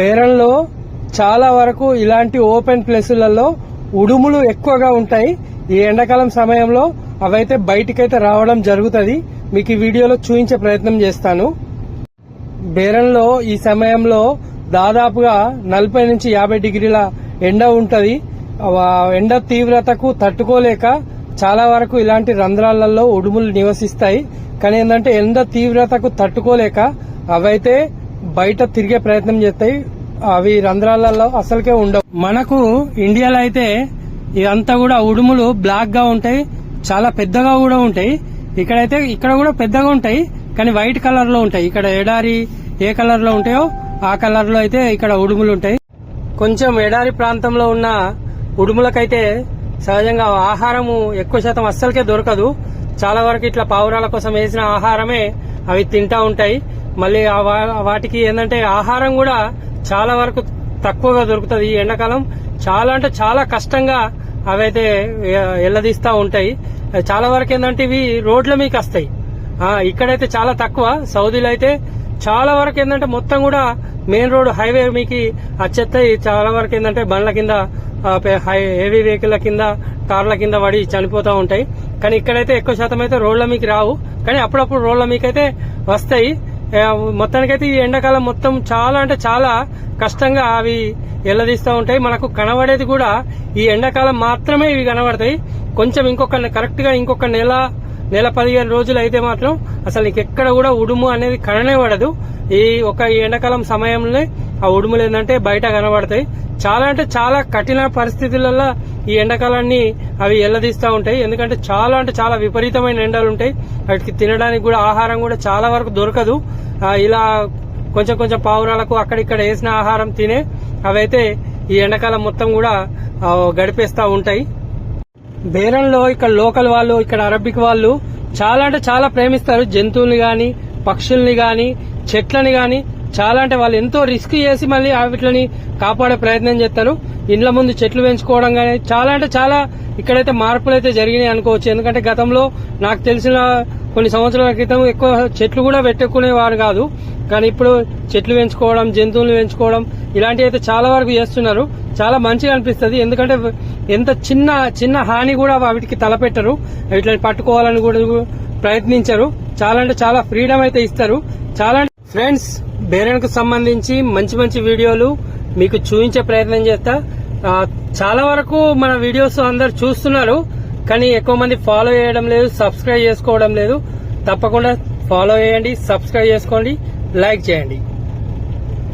బేరంలో చాలా వరకు ఇలాంటి ఓపెన్ ప్లేసులలో ఉడుములు ఎక్కువగా ఉంటాయి. ఈ ఎండాకాలం సమయంలో అవైతే బయటికైతే రావడం జరుగుతుంది. మీకు ఈ వీడియోలో చూపించే ప్రయత్నం చేస్తాను. బేరంలో ఈ సమయంలో దాదాపుగా నలభై నుంచి యాభై డిగ్రీల ఎండ ఉంటుంది. ఎండ తీవ్రతకు తట్టుకోలేక చాలా వరకు ఇలాంటి రంధ్రాలలో ఉడుములు నివసిస్తాయి. కానీ ఏంటంటే ఎండ తీవ్రతకు తట్టుకోలేక అవైతే బయట తిరిగే ప్రయత్నం చేస్తాయి. అవి రంధ్రాలలో అసలుకే ఉండవు. మనకు ఇండియాలో అయితే ఇదంతా కూడా ఉడుములు బ్లాక్గా ఉంటాయి. చాలా పెద్దగా కూడా ఉంటాయి. ఇక్కడైతే ఇక్కడ కూడా పెద్దగా ఉంటాయి. కానీ వైట్ కలర్లో ఉంటాయి. ఇక్కడ ఎడారి ఏ కలర్లో ఉంటాయో ఆ కలర్లో అయితే ఇక్కడ ఉడుములు ఉంటాయి. కొంచెం ఎడారి ప్రాంతంలో ఉన్న ఉడుములకైతే సహజంగా ఆహారము ఎక్కువ శాతం అస్సలకే దొరకదు. చాలా వరకు ఇట్లా పావురాల కోసం వేసిన ఆహారమే అవి తింటా ఉంటాయి. మళ్ళీ వాటికి ఏంటంటే ఆహారం కూడా చాలా వరకు తక్కువగా దొరుకుతుంది ఈ ఎండాకాలం. చాలా అంటే చాలా కష్టంగా అవైతే ఎ- ఎల్లదీస్తా ఉంటాయి. చాలా వరకు ఏంటంటే ఇవి రోడ్ల మీకు వస్తాయి. ఇక్కడైతే చాలా తక్కువ. సౌదీలో అయితే చాలా వరకు ఏంటంటే మొత్తం కూడా మెయిన్ రోడ్ హైవే మీకు వచ్చేస్తాయి. చాలా వరకు ఏంటంటే బండ్ల కింద హై హెవీ వెహికల్ కింద కార్ల కింద పడి చనిపోతూ ఉంటాయి. కానీ ఇక్కడైతే ఎక్కువ శాతం అయితే రోడ్ల మీకు రావు. కానీ అప్పుడప్పుడు రోడ్ల మీకైతే వస్తాయి. మొత్తానికైతే ఈ ఎండాకాలం మొత్తం చాలా అంటే చాలా కష్టంగా అవి ఎల్లదీస్తూ ఉంటాయి. మనకు కనబడేది కూడా ఈ ఎండాకాలం మాత్రమే ఇవి కనబడతాయి. కొంచెం ఇంకొక కరెక్ట్గా ఇంకొక నెల నెల పదిహేను రోజులు అయితే మాత్రం అసలు నీకు ఎక్కడ కూడా ఉడుము అనేది కననే పడదు. ఈ ఒక ఈ ఎండాకాలం సమయంలో ఆ ఉడుములు ఏంటంటే బయట కనబడతాయి. చాలా అంటే చాలా కఠిన పరిస్థితులలో ఈ ఎండాకాలాన్ని అవి ఎల్లదీస్తూ ఉంటాయి. ఎందుకంటే చాలా అంటే చాలా విపరీతమైన ఎండలు ఉంటాయి వాటికి తినడానికి కూడా ఆహారం కూడా చాలా వరకు దొరకదు. ఇలా కొంచెం కొంచెం పావురాలకు అక్కడిక్కడ వేసిన ఆహారం తినే అవైతే ఈ ఎండాకాలం మొత్తం కూడా గడిపేస్తూ ఉంటాయి. బేరంలో ఇక్కడ లోకల్ వాళ్ళు ఇక్కడ అరబిక్ వాళ్ళు చాలా అంటే చాలా ప్రేమిస్తారు. జంతువుల్ని గాని పక్షుల్ని గాని చెట్లని గాని. చాలా అంటే వాళ్ళు ఎంతో రిస్క్ చేసి మళ్ళీ వీటిని కాపాడే ప్రయత్నం చేస్తారు. ఇండ్ల ముందు చెట్లు పెంచుకోవడం కానీ చాలా అంటే చాలా ఇక్కడైతే మార్పులు అయితే జరిగినాయి అనుకోవచ్చు. ఎందుకంటే గతంలో నాకు తెలిసిన కొన్ని సంవత్సరాల క్రితం ఎక్కువ చెట్లు కూడా పెట్టుకునేవారు కాదు. కానీ ఇప్పుడు చెట్లు పెంచుకోవడం జంతువులు పెంచుకోవడం ఇలాంటివి అయితే చాలా వరకు చేస్తున్నారు. చాలా మంచిగా అనిపిస్తుంది. ఎందుకంటే ఎంత చిన్న చిన్న హాని కూడా వాటికి తలపెట్టరు. వీటిని పట్టుకోవాలని కూడా ప్రయత్నించరు. చాలా అంటే చాలా ఫ్రీడమ్ అయితే ఇస్తారు. చాలా ఫ్రెండ్స్ బేరన్కు సంబంధించి మంచి మంచి వీడియోలు మీకు చూపించే ప్రయత్నం చేస్తా. చాలా వరకు మన వీడియోస్ అందరు చూస్తున్నారు కానీ ఎక్కువ మంది ఫాలో చేయడం లేదు సబ్స్క్రైబ్ చేసుకోవడం లేదు. తప్పకుండా ఫాలో చేయండి సబ్స్క్రైబ్ చేసుకోండి లైక్ చేయండి.